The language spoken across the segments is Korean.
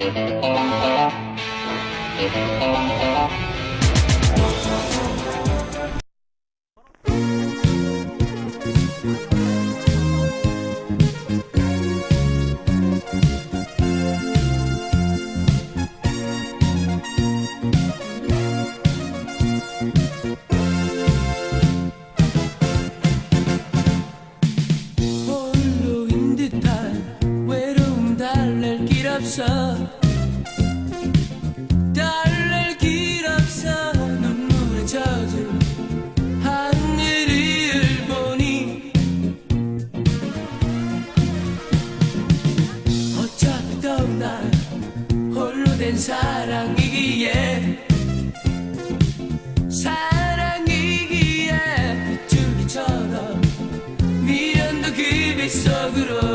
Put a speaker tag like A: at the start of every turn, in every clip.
A: Thank you. 없어. 달랠 길 없어. 눈물에 젖을 하늘을 보니 어차피 떠날 홀로 된 사랑이기에 사랑이기에 비둘기처럼 미련도 그 뱃속으로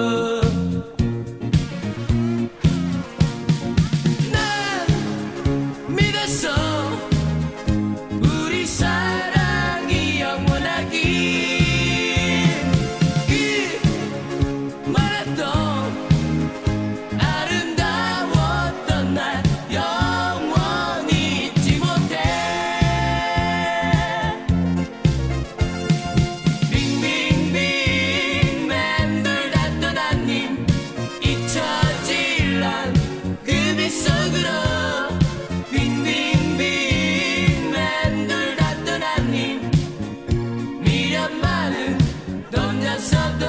A: 저도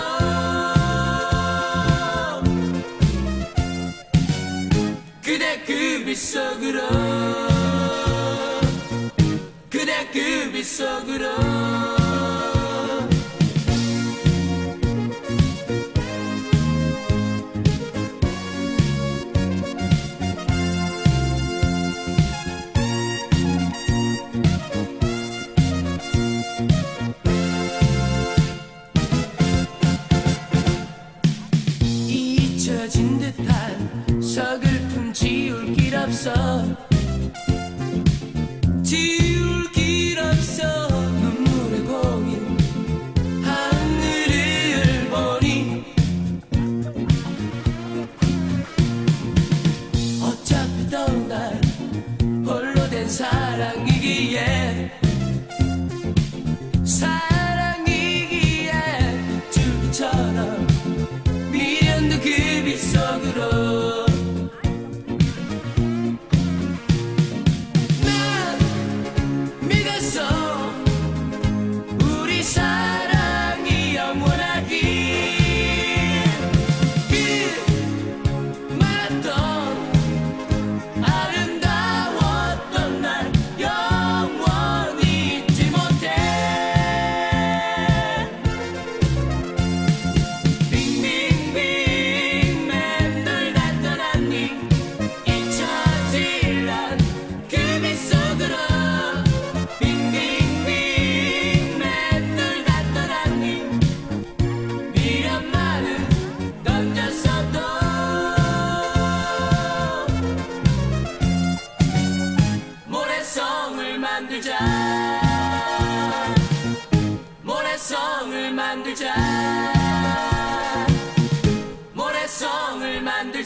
A: 그대, 그빗 속으로. 그대 그빗 속으로.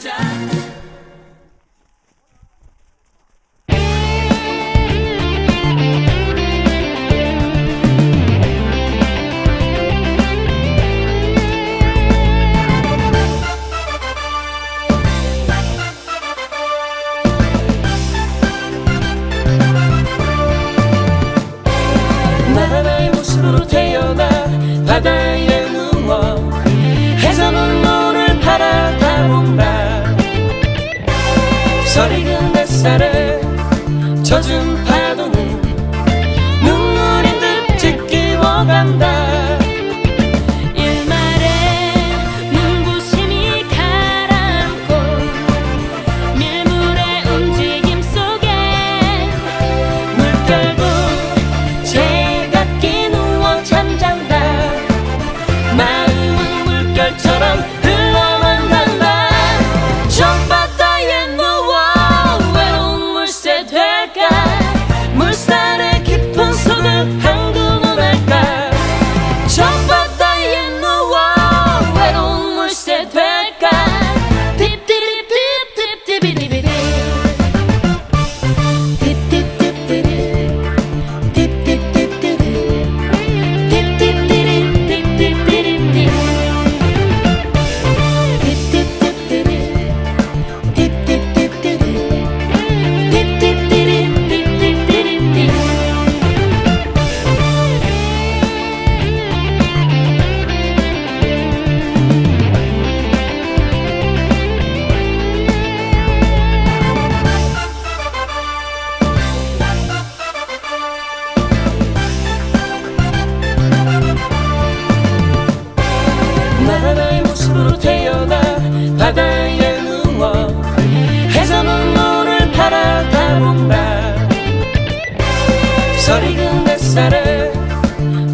A: time.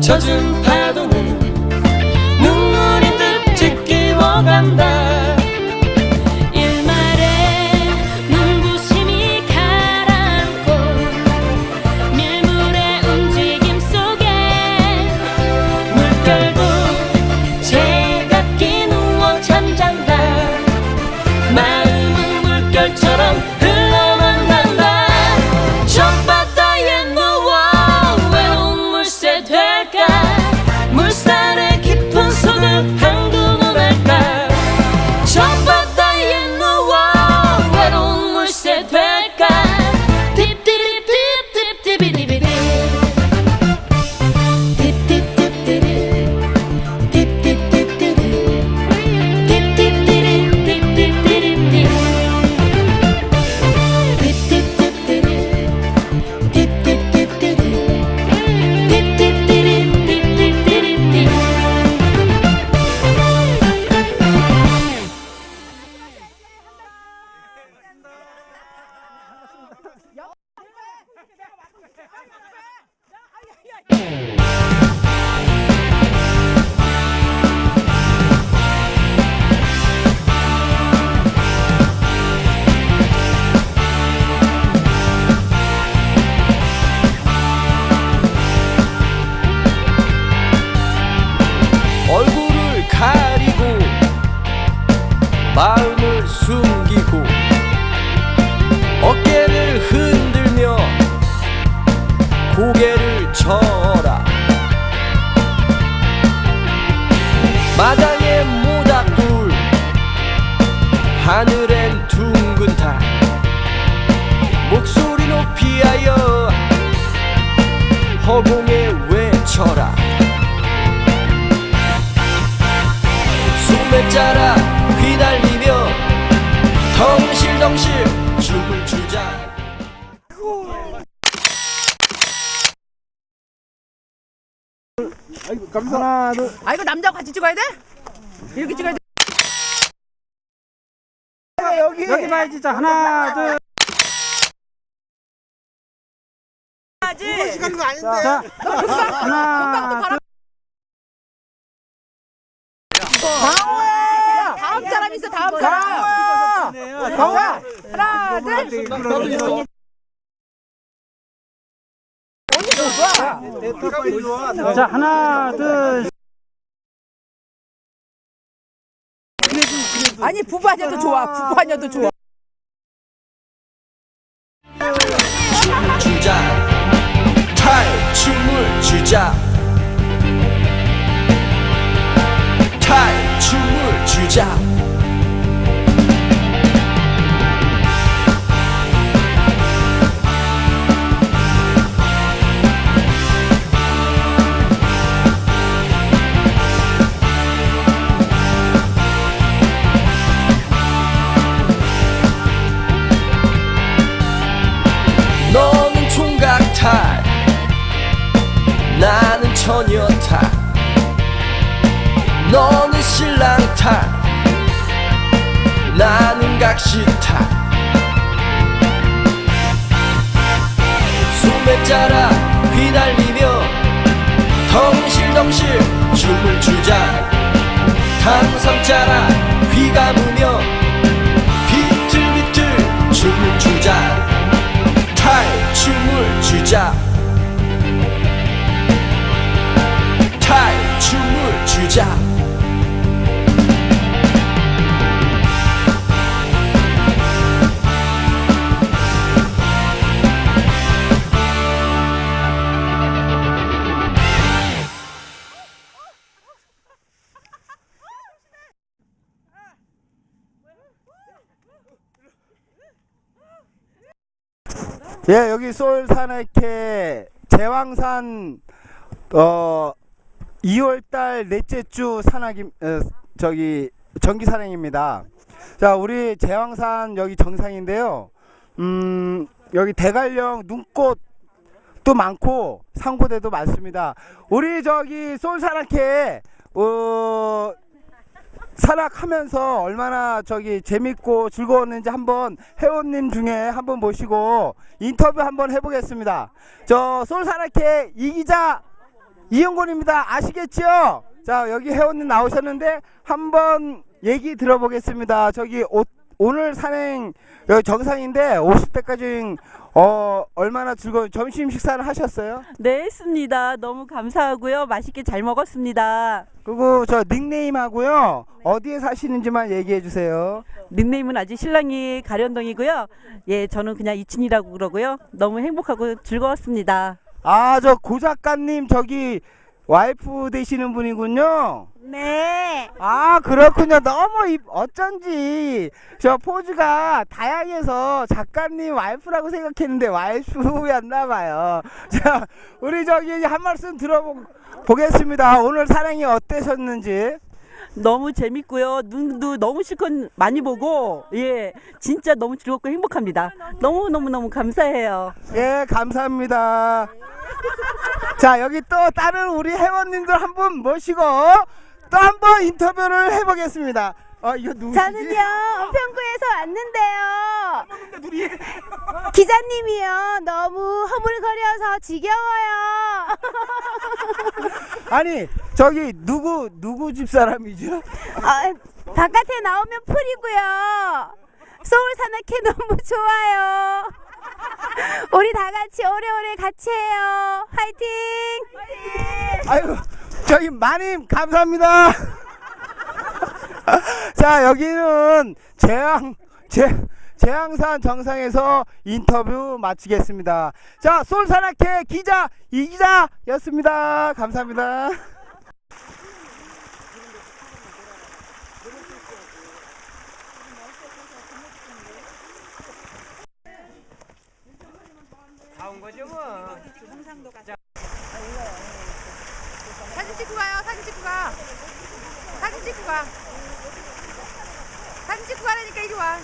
A: touching
B: 얼굴을 가리고 마음을 숨기고 어깨를 흔들며 고개를 하늘엔 둥근 달 목소리 높이 하여 허공에 외쳐라 숨을 짜라 휘날리며 덩실덩실 춤을 추자
C: 하나 둘
D: 아 이거 남자하고 같이 찍어야 돼? 이렇게 찍어야 돼?
C: 여기 봐야지 진짜 하나 둘
D: 해야지.
C: 자, 하나 둘
D: 다음 사람 있어 다음 사람.
C: 강화
D: 하나 둘.
C: 자 하나 둘
D: 아니 부부 아니어도 좋아. 부부 아니어도 좋아.
B: 나는 처녀탈 너는 신랑탈 나는 각시탈 소매 짜라 휘날리며 덩실덩실 춤을 추자. 탄성 짜라 휘 감으며 비틀비틀 춤을 추자. 탈춤을 추자 추자.
C: 예, 여기 솔산악회 제왕산 어 2월달 넷째 주 산악임 어, 저기 정기 산행입니다. 자, 우리 제왕산 여기 정상인데요. 음, 여기 대관령 눈꽃도 많고 상고대도 많습니다. 우리 저기 솔산악회 어 산악하면서 얼마나 저기 재밌고 즐거웠는지 한번 회원님 중에 한번 모시고 인터뷰 한번 해보겠습니다. 저 솔산악회 이기자 이영곤입니다. 아시겠죠? 자 여기 회원님 나오셨는데 한번 얘기 들어보겠습니다. 저기 오, 오늘 산행 여기 정상인데 50대까지 어 얼마나 즐거운 점심 식사를 하셨어요?
E: 네, 했습니다. 너무 감사하고요. 맛있게 잘 먹었습니다.
C: 그리고 저 닉네임하고요 어디에 사시는지만 얘기해 주세요.
E: 닉네임은 아직 신랑이 가련동이고요. 예, 저는 그냥 이친이라고 그러고요. 너무 행복하고 즐거웠습니다.
C: 아, 저 고 작가님 저기 와이프 되시는 분이군요.
E: 네.
C: 아, 그렇군요. 너무 이, 어쩐지 저 포즈가 다양해서 작가님 와이프라고 생각했는데 와이프였나 봐요. 자, 우리 저기 한 말씀 들어보겠습니다. 오늘 사랑이 어떠셨는지.
E: 너무 재밌고요. 눈도 너무 실컷 많이 보고 예, 진짜 너무 즐겁고 행복합니다. 너무 너무 너무 감사해요.
C: 예, 감사합니다. 자, 여기 또 다른 우리 회원님들 한 분 모시고 또 한 번 인터뷰를 해보겠습니다. 어, 이거 누구지?
F: 저는요 은평구에서 왔는데요 기자님이요 너무 허물거려서 지겨워요
C: 아니 저기 누구 누구 집 사람이죠?
F: 아, 바깥에 나오면 풀이고요. 서울 산악회 너무 좋아요. 우리 다 같이 오래오래 같이 해요. 화이팅!
C: 아유 저기 마님 감사합니다. 자 여기는 재앙 재 재앙산 정상에서 인터뷰 마치겠습니다. 자 솔산악회 기자 이 기자였습니다. 감사합니다.
D: 찍고 가요. 사진 찍고 가. 사진 찍고 가. 사진 찍고 가라니까 이리 와.